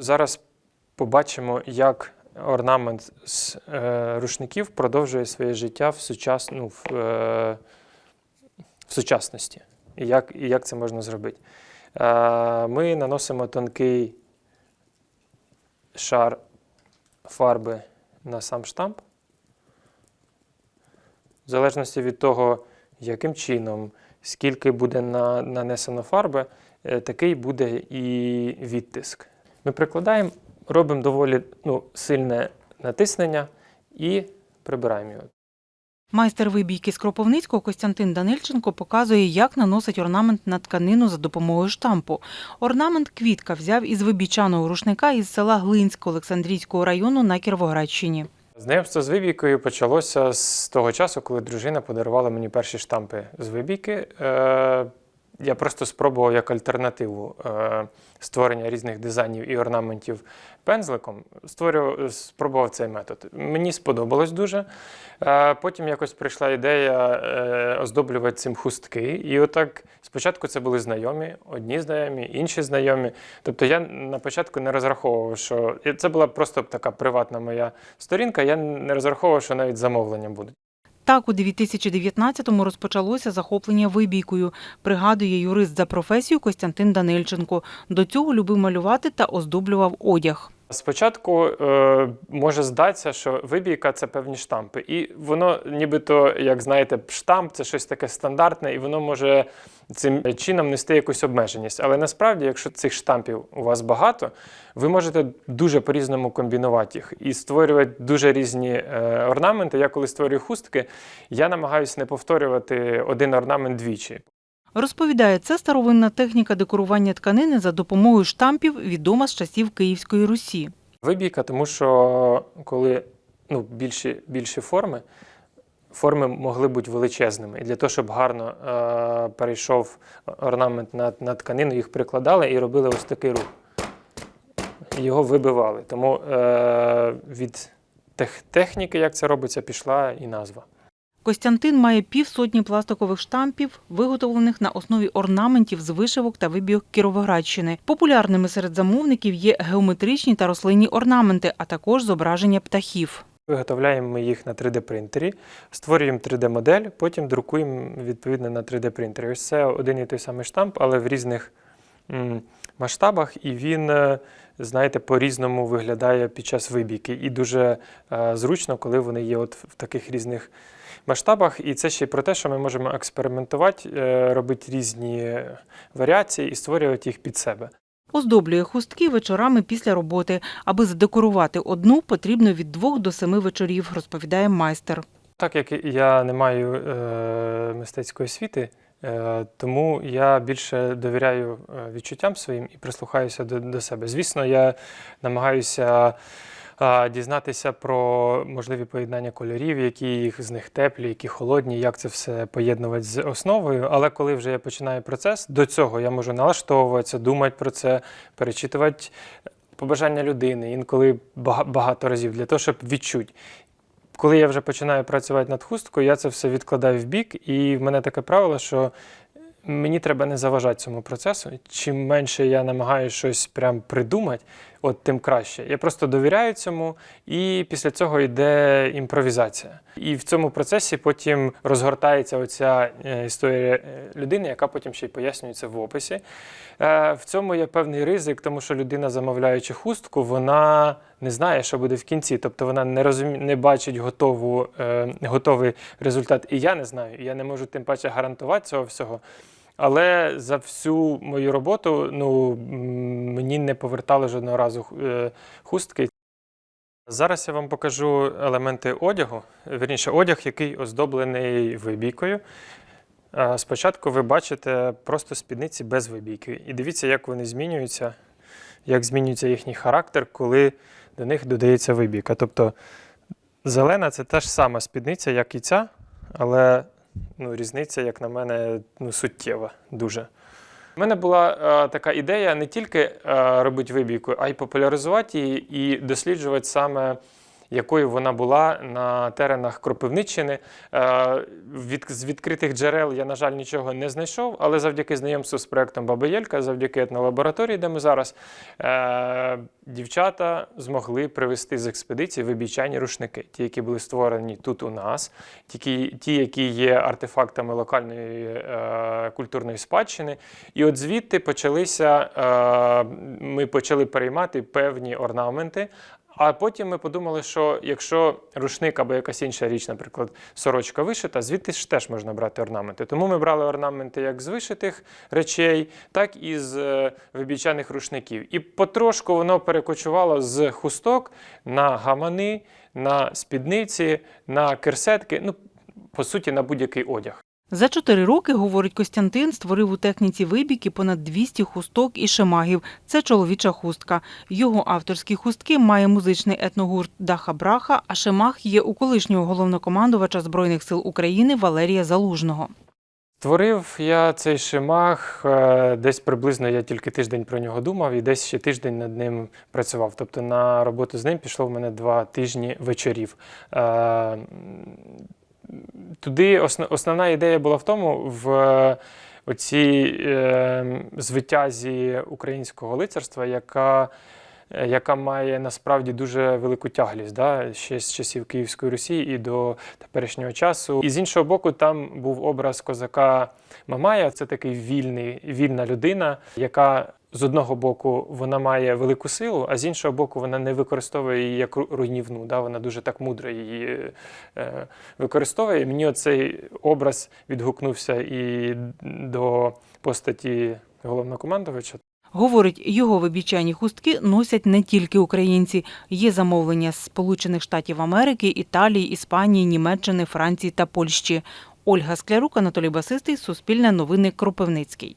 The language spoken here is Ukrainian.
Зараз побачимо, як орнамент з е, рушників продовжує своє життя в, сучас... ну, в, е, в сучасності. І як, і як це можна зробити. Е, ми наносимо тонкий шар фарби на сам штамп. В залежності від того, яким чином, скільки буде на, нанесено фарби, е, такий буде і відтиск. Ми прикладаємо, робимо доволі ну, сильне натиснення і прибираємо його. Майстер вибійки з Кропивницького Костянтин Данильченко показує, як наносить орнамент на тканину за допомогою штампу. Орнамент квітка взяв із вибійчаного рушника із села Глинськ Олександрійського району на Кіровоградщині. Знайомство з вибійкою почалося з того часу, коли дружина подарувала мені перші штампи з вибійки. Я просто спробував як альтернативу е, створення різних дизайнів і орнаментів пензликом. Створював, спробував цей метод. Мені сподобалось дуже. Е, потім якось прийшла ідея е, оздоблювати цим хустки. І отак спочатку це були знайомі, одні знайомі, інші знайомі. Тобто я на початку не розраховував, що це була просто така приватна моя сторінка. Я не розраховував, що навіть замовлення будуть. Так, у 2019-му розпочалося захоплення вибійкою, пригадує юрист за професією Костянтин Данильченко. До цього любив малювати та оздоблював одяг. Спочатку е, може здатися, що вибійка це певні штампи. І воно, нібито, як знаєте, штамп це щось таке стандартне, і воно може цим чином нести якусь обмеженість. Але насправді, якщо цих штампів у вас багато, ви можете дуже по-різному комбінувати їх і створювати дуже різні е, орнаменти. Я коли створюю хустки, я намагаюся не повторювати один орнамент двічі. Розповідає, це старовинна техніка декорування тканини за допомогою штампів, відома з часів Київської Русі. Вибійка, тому що коли ну, більші, більші форми, форми могли бути величезними. І для того, щоб гарно е, перейшов орнамент на, на тканину, їх прикладали і робили ось такий рух. Його вибивали. Тому е, від тех, техніки, як це робиться, пішла і назва. Костянтин має півсотні пластикових штампів, виготовлених на основі орнаментів з вишивок та вибійок Кіровоградщини. Популярними серед замовників є геометричні та рослинні орнаменти, а також зображення птахів. Виготовляємо ми їх на 3D-принтері, створюємо 3D-модель, потім друкуємо відповідно на 3D-принтері. Ось це один і той самий штамп, але в різних масштабах, і він, е, знаєте, по-різному виглядає під час вибійки. І дуже е, зручно, коли вони є от в таких різних масштабах. І це ще й про те, що ми можемо експериментувати, е, робити різні варіації і створювати їх під себе. Оздоблює хустки вечорами після роботи. Аби задекорувати одну, потрібно від двох до семи вечорів, розповідає майстер. Так як я не маю е, мистецької освіти, тому я більше довіряю е, відчуттям своїм і прислухаюся до, до себе. Звісно, я намагаюся е, дізнатися про можливі поєднання кольорів, які їх з них теплі, які холодні, як це все поєднувати з основою. Але коли вже я починаю процес, до цього я можу налаштовуватися, думати про це, перечитувати побажання людини, інколи багато разів для того, щоб відчути. Коли я вже починаю працювати над хусткою, я це все відкладаю в бік, і в мене таке правило, що мені треба не заважати цьому процесу. Чим менше я намагаюся щось прям придумати, от тим краще. Я просто довіряю цьому, і після цього йде імпровізація. І в цьому процесі потім розгортається оця е, історія е, людини, яка потім ще й пояснюється в описі. Е, В цьому є певний ризик, тому що людина, замовляючи хустку, вона не знає, що буде в кінці. Тобто вона не розумі... не бачить готову, готовий результат. І я не знаю, я не можу тим паче гарантувати цього всього. Але за всю мою роботу ну, мені не повертали жодного разу е, хустки. Зараз я вам покажу елементи одягу, вірніше, одяг, який оздоблений вибійкою. Спочатку ви бачите просто спідниці без вибійки. І дивіться, як вони змінюються, як змінюється їхній характер, коли до них додається вибійка. Тобто зелена це та ж сама спідниця, як і ця, але ну, різниця, як на мене, ну, суттєва дуже. У мене була е, така ідея не тільки е, робити вибійку, а й популяризувати її і досліджувати саме якою вона була на теренах Кропивниччини. Е, Від, з відкритих джерел я, на жаль, нічого не знайшов, але завдяки знайомству з проектом Баба Єлька, завдяки етнолабораторії, де ми зараз, е, дівчата змогли привезти з експедиції вибійчані рушники, ті, які були створені тут у нас, ті, ті які є артефактами локальної е, культурної спадщини. І от звідти почалися, ми почали переймати певні орнаменти. А потім ми подумали, що якщо рушник або якась інша річ, наприклад, сорочка вишита, звідти ж теж можна брати орнаменти. Тому ми брали орнаменти як з вишитих речей, так і з е, вибічаних рушників. І потрошку воно перекочувало з хусток на гамани, на спідниці, на керсетки, ну, по суті, на будь-який одяг. За чотири роки, говорить Костянтин, створив у техніці вибійки понад 200 хусток і шемагів. Це чоловіча хустка. Його авторські хустки має музичний етногурт Даха Браха, а шемаг є у колишнього головнокомандувача Збройних сил України Валерія Залужного. Створив я цей шимах е, десь приблизно я тільки тиждень про нього думав і десь ще тиждень над ним працював. Тобто на роботу з ним пішло в мене два тижні вечорів. Туди основна ідея була в тому, в оцій е, звитязі українського лицарства, яка яка має насправді дуже велику тяглість да, ще з часів Київської Русі і до теперішнього часу. І з іншого боку, там був образ козака Мамая. Це такий вільний, вільна людина, яка з одного боку вона має велику силу, а з іншого боку, вона не використовує її як руйнівну. Да? Вона дуже так мудро її е, використовує. Мені оцей образ відгукнувся і до постаті головнокомандувача. Говорить, його вибічані хустки носять не тільки українці. Є замовлення з Сполучених Штатів Америки, Італії, Іспанії, Німеччини, Франції та Польщі. Ольга Склярук, Анатолій Басистий, Суспільне новини Кропивницький.